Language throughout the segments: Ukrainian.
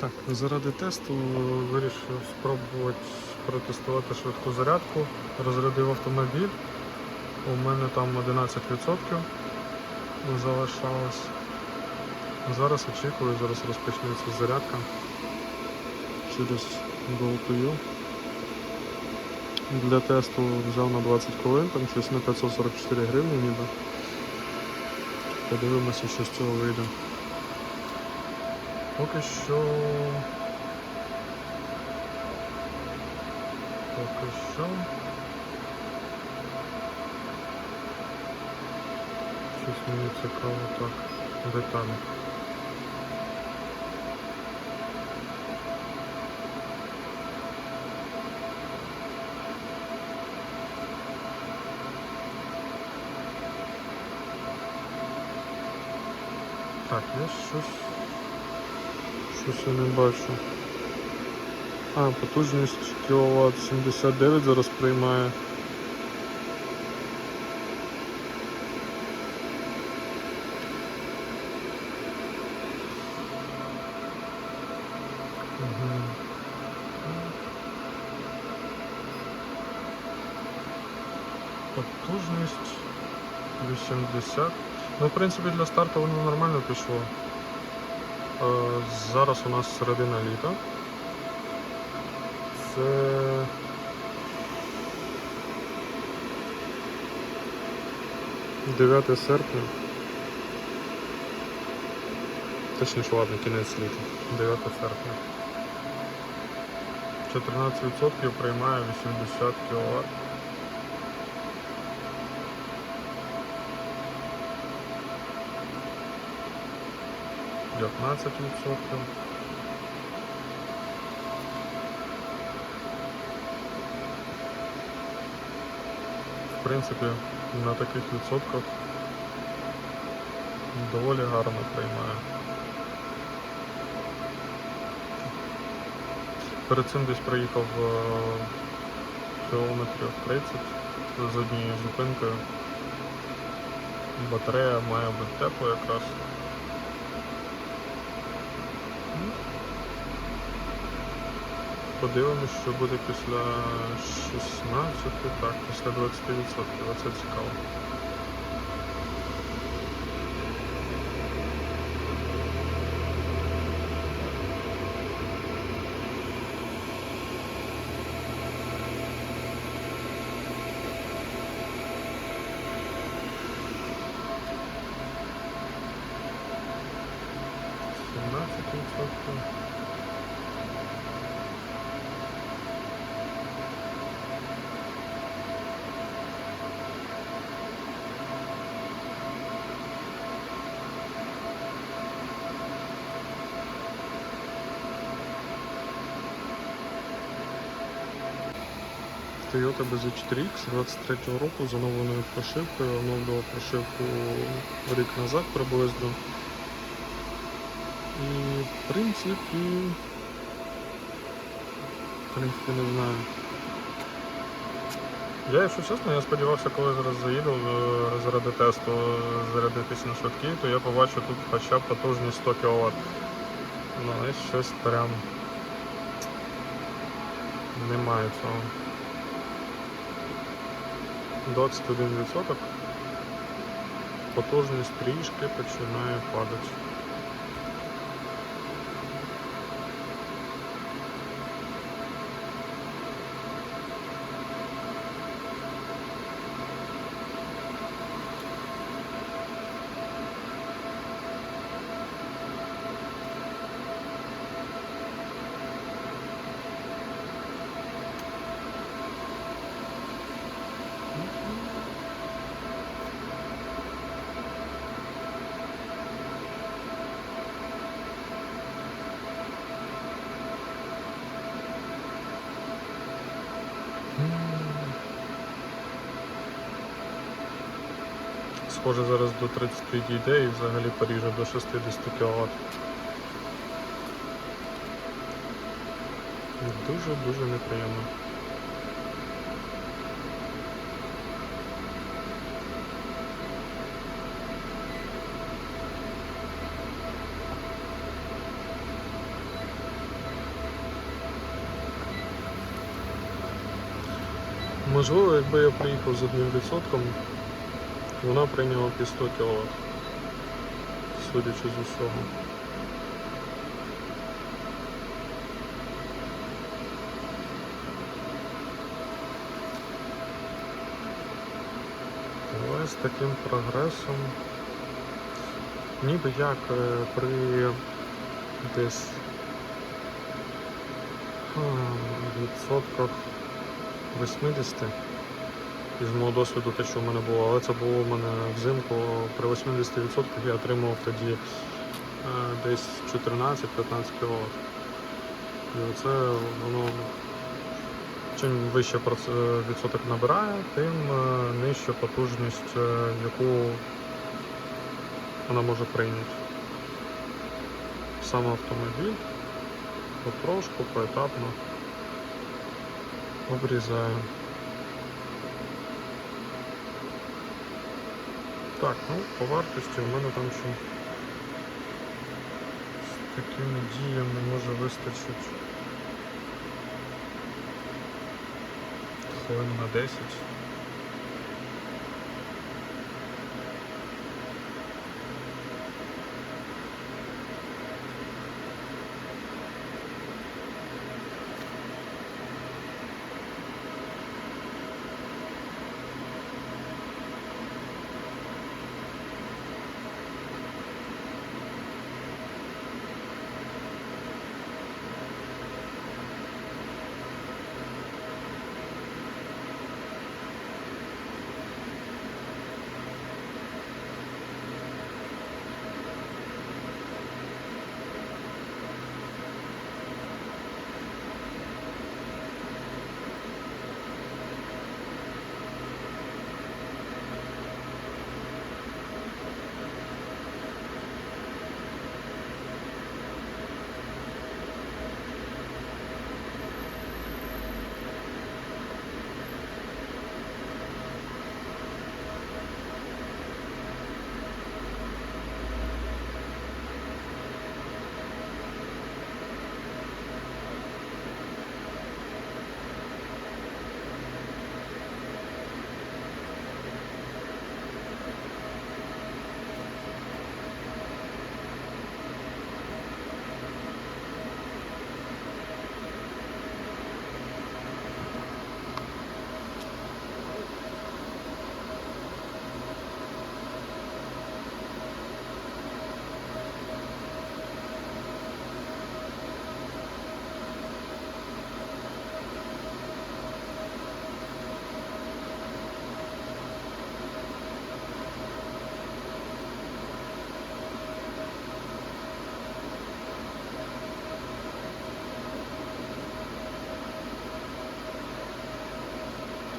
Так, заради тесту вирішив спробувати протестувати швидку зарядку. Розрядив автомобіль. У мене там 11% залишалось. Зараз очікую, зараз розпочнеться зарядка через GoToU. Для тесту взяв на 20 хвилин, там щось на 544 гривні ніби. Подивимося, що з цього вийде. Поки що. Поки що. Щось мені цікаво так. Деталі. Так, я щось. Щось я не бачу. А, потужність кіловат 79 зараз приймає. Потужність 80. Ну, в принципі, для старту воно нормально пішло. Е, Зараз у нас середина літа. Це. Дев'яте серпня. Точніше, ладно, кінець літа. 9 серпня. 14% приймає 80 кВт. П'ятнадцять відсотків. В принципі, на таких відсотках доволі гарно приймає. Перед цим десь проїхав е, кілометрів 30 з однією зупинкою. Батарея має бути тепла якраз. Подивимось, що буде після 16, так, після 20%. Оце цікаво. Toyota BZ4X 23 року з оновленою прошивкою. Оновлював прошивку рік назад приблизно. І в принципі. В принципі, не знаю. Я, якщо чесно, я сподівався, коли зараз заїду е, заради тесту е, зарядитись на швидкій, то я побачу тут хоча б потужність 100 кВт. Ну, але щось прям немає цього. 21%. Потужність трішки починає падати. схоже зараз до 30 дійде і взагалі поріже до 60 кВт. Дуже-дуже неприємно. Можливо, якби я приїхав з одним відсотком, вона прийняла під 100 кВт. Судячи з усього. З таким прогресом, ніби як е, при десь відсотках 80 із мого досвіду те, що в мене було, але це було в мене взимку при 80% я отримував тоді е, десь 14-15 кВт. І оце воно чим вище відсоток набирає, тим е, нижча потужність, е, яку вона може прийняти. Сам автомобіль потрошку, поетапно обрізаю. Так, ну по вартості у мене там ще з такими діями може вистачить хвилин на 10.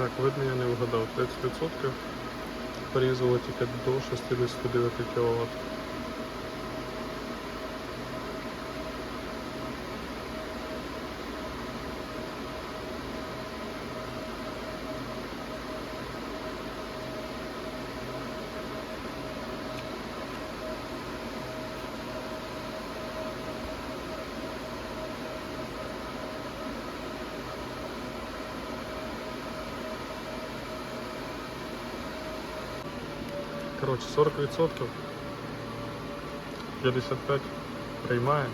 Так, видно, я не вгадав. 30% порізало тільки до 69 кВт. Коротше, 40%. 55 приймає.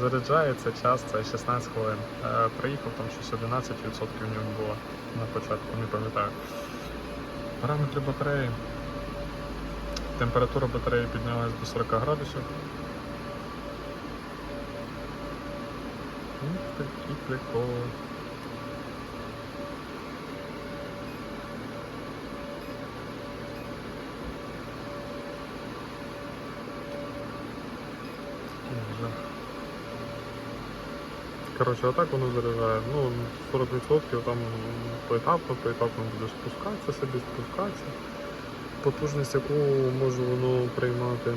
Заряджається час, це 16 хвилин. Е, Приїхав там щось 11% в ньому було на початку, не пам'ятаю. Параметри батареї. Температура батареї піднялась до 40 градусів. Ну, такі приколи. Коротше, отак воно заряджає. Ну, 40% там поетапно, поетапно буде спускатися собі, спускатися. Потужність, яку може воно приймати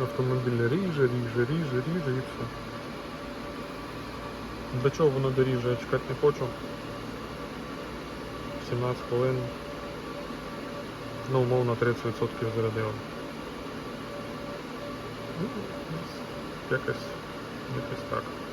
автомобіль ріже, ріже, ріже, ріже і все. До чого воно доріже, я чекати не хочу. 17 хвилин. Ну, умовно 30% зарядило. Ну, якось, якось так.